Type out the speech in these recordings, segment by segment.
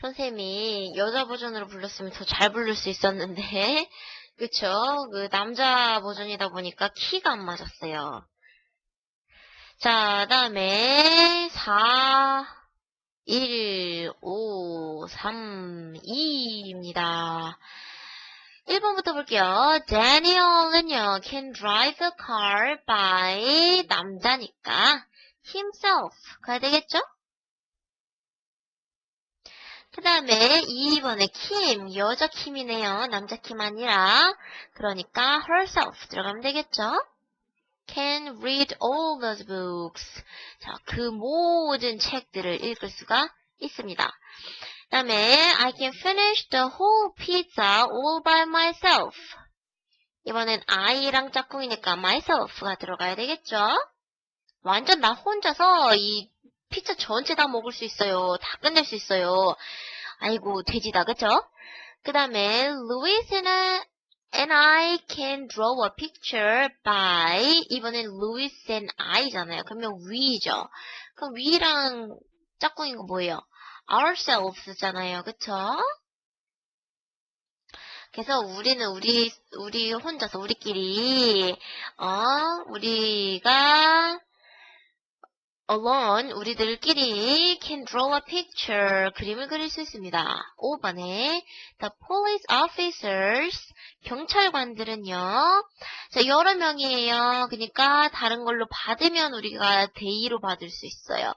선생님이 여자 버전으로 불렀으면 더 잘 부를 수 있었는데, 그쵸? 그 남자 버전이다 보니까 키가 안 맞았어요. 자, 다음에 4, 1, 5, 3, 2입니다. 1번부터 볼게요. Daniel은요, can drive the car by 남자니까 himself 가야 되겠죠? 그 다음에 2번에 킴, 여자 킴이네요. 남자 킴 아니라. 그러니까 herself 들어가면 되겠죠? can read all those books. 자, 그 모든 책들을 읽을 수가 있습니다. 그 다음에 I can finish the whole pizza all by myself. 이번엔 I랑 짝꿍이니까 myself가 들어가야 되겠죠? 완전 나 혼자서 이 피자 전체 다 먹을 수 있어요. 다 끝낼 수 있어요. 아이고, 돼지다, 그쵸? 그 다음에, Louis and I, and I can draw a picture by, 이번엔 Louis and I잖아요. 그러면 we죠. 그럼 we랑 짝꿍인 거 뭐예요? ourselves잖아요. 그쵸? 그래서 우리는 우리, 우리 혼자서, 우리끼리, 어, 우리가, alone, 우리들끼리 can draw a picture, 그림을 그릴 수 있습니다. 5번에 the police officers, 경찰관들은요, 자, 여러 명이에요. 그러니까 다른 걸로 받으면 우리가 대의로 받을 수 있어요.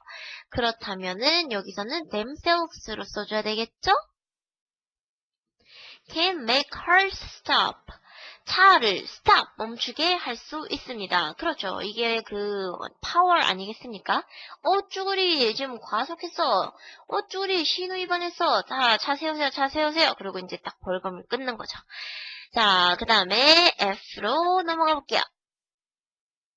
그렇다면은 여기서는 themselves로 써줘야 되겠죠? can make cars stop. 차를 stop 멈추게 할 수 있습니다. 그렇죠. 이게 그 파워 아니겠습니까? 어 쭈구리 요즘 과속했어. 어 쭈구리 신호 위반했어. 자, 차 세우세요. 차 세우세요. 그리고 이제 딱 벌금을 끊는 거죠. 자, 그 다음에 F로 넘어가 볼게요.